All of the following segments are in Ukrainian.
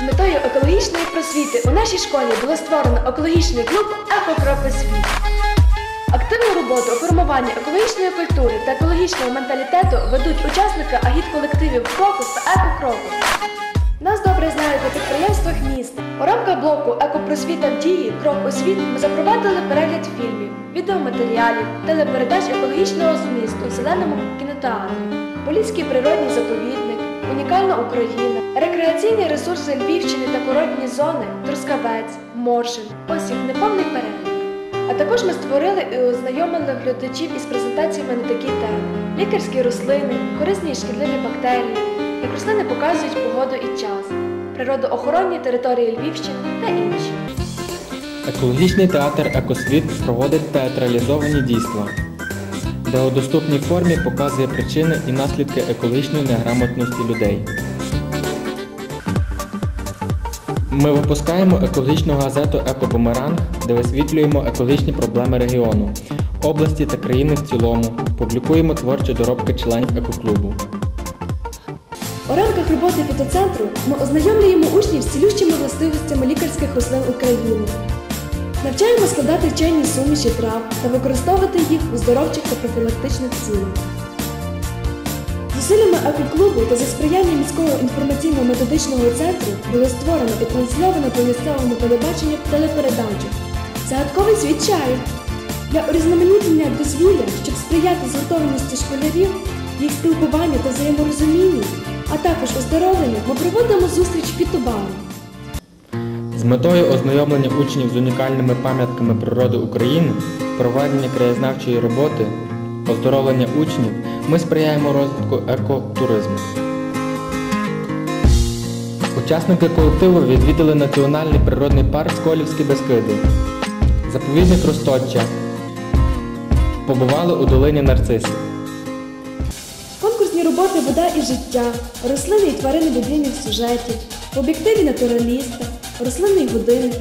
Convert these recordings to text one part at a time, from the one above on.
З метою екологічної просвіти у нашій школі було створено екологічний клуб «Екокропосвіт». Активну роботу у формуванні екологічної культури та екологічного менталітету ведуть учасники агіт-колективів «Крокус» та «Екокрокус». Нас добре знають на підприємствах міста. У рамках блоку Екопросвіта в дії Крок освіт ми запровадили перегляд фільмів, відеоматеріалів, телепередач екологічного змісту у зеленому кінотеатрі, Поліський природній заповідник, Унікальна Україна, рекреаційні ресурси Львівщини та курортні зони, Трускавець, Моршин. Ось неповний перелік. А також ми створили і ознайомили глядачів із презентаціями на такі теми: лікарські рослини, корисні і шкідливі бактерії, як рослини показують погоду і час, природоохоронні території Львівщини та інші. Екологічний театр Екосвіт проводить театралізовані дійства, де у доступній формі показує причини і наслідки екологічної неграмотності людей. Ми випускаємо екологічну газету Екобумеранг, де висвітлюємо екологічні проблеми регіону, області та країни в цілому. Публікуємо творчі доробки членів екоклубу. У рамках роботи фітоцентру ми ознайомлюємо учнів з цілющими властивостями лікарських рослин України. Навчаємо складати вчені суміші трав та використовувати їх у здоровчих та профілактичних цілях. Зусиллями екоклубу та за сприяння міського інформаційно-методичного центру було створено і трансльовано по місцевому телебаченню телепередачу Загадковий світ чаю для урізноманітнення дозвілля, щоб сприяти згуртованості школярів, їх спілкуванню та взаєморозумінню, а також оздоровленню, ми проводимо зустріч фітобару. З метою ознайомлення учнів з унікальними пам'ятками природи України, проведення краєзнавчої роботи, оздоровлення учнів, ми сприяємо розвитку екотуризму. Учасники колективу відвідали Національний природний парк Сколівські Бескиди, заповідник Росточчя, побували у долині Нарцисів. Конкурсні роботи Вода і життя, рослини і тварини відмінних сюжетів, в об'єктиві натураліста, рослинний годинник,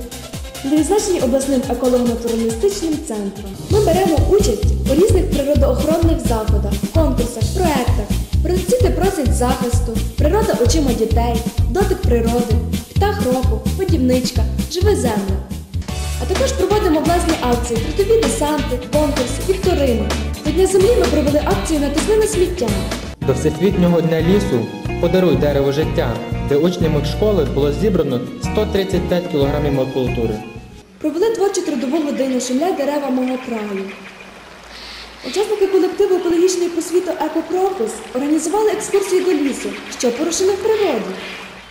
відзначені обласним еколого-натуралістичним центром. Ми беремо участь у різних природоохоронних заходах, конкурсах, проектах. Продавці просять захисту, природа очима дітей, дотик природи, птах року, подівничка, живе земля. А також проводимо власні акції, трудові десанти, конкурси, вікторини. До Дня землі ми провели акцію на тисне сміття. До Всесвітнього дня лісу подаруй дерево життя, де учнями школи було зібрано 135 кг макулатури. Провели творчу трудову годину «Шумлять дерева мого краю. Учасники колективу екологічної просвіту «Екокрокус» організували екскурсію до лісу, що порушено в природі.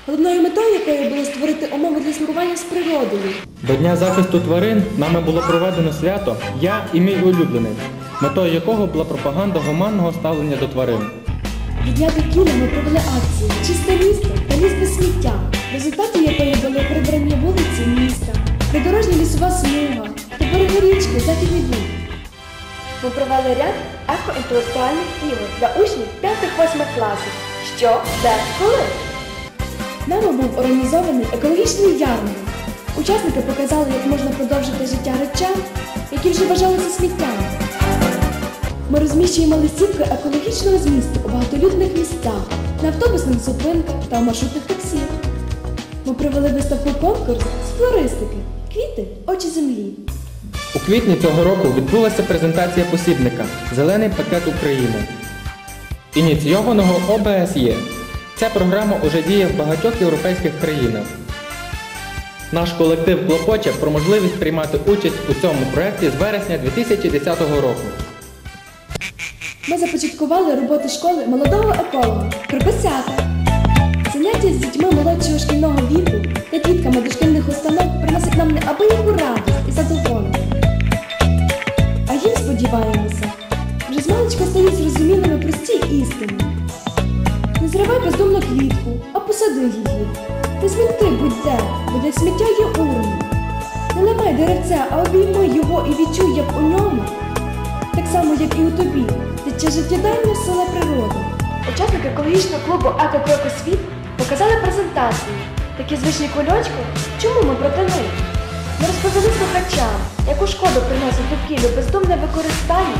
Головною метою якої було створити умови для спілкування з природою. До Дня захисту тварин нами було проведено свято Я і мій улюблений, метою якого була пропаганда гуманного ставлення до тварин. Від довкілля ми провели акцію Чисте місто та ліс без сміття, в результаті якої були прибрані вулиці міста, придорожня лісова смуга береги річки Західний Буг. Ми провели ряд екоінтелектуальних ігор для учнів 5-8 класів. Що, де, коли? Нами був організований екологічний ярмарок. Учасники показали, як можна продовжити життя речам, які вже вважалися сміттям. Ми розміщуємо листівки екологічного змісту у багатолюдних місцях, на автобусних зупинках та у маршрутних таксі. Ми провели виставку конкурс з флористики Квіти очі землі. У квітні цього року відбулася презентація посібника Зелений пакет України, ініційованого ОБСЄ. Ця програма уже діє в багатьох європейських країнах. Наш колектив клопоче про можливість приймати участь у цьому проєкті з вересня 2010 року. Ми започаткували роботи школи молодого еколога Приписята. Заняття з дітьми молодшого шкільного віку та дітками дошкільних установ приносять нам неабияку радість і задоволення. А їм, сподіваємося, вже змалечка стають зрозумілими прості істини. Не зривай бездумно квітку, а посади її. Не сміти будь-де, бо для сміття є урни. Не ламай деревця, а обійми його і відчуй, як у ньому так само, як і у тобі, тече життєдайна сила природи. Учасники екологічного клубу «Екокрокосвіт» показали презентацію. Такі звичні кульочки, чому ми проти них? Ми розповіли слухачам, яку шкоду приносить довкіллю бездумне використання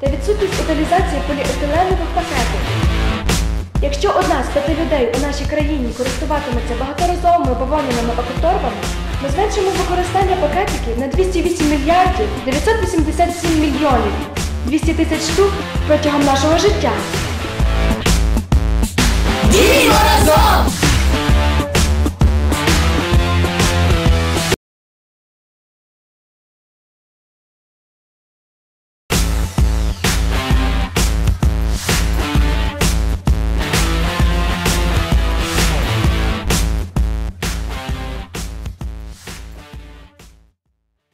та відсутність утилізації поліетиленових пакетів. Якщо одна з п'яти людей у нашій країні користуватиметься багаторазовими бавовняними окоторбами, ми зменшимо використання пакетиків на 208 мільярдів 987 мільйонів 200 тисяч штук протягом нашого життя. Діємо!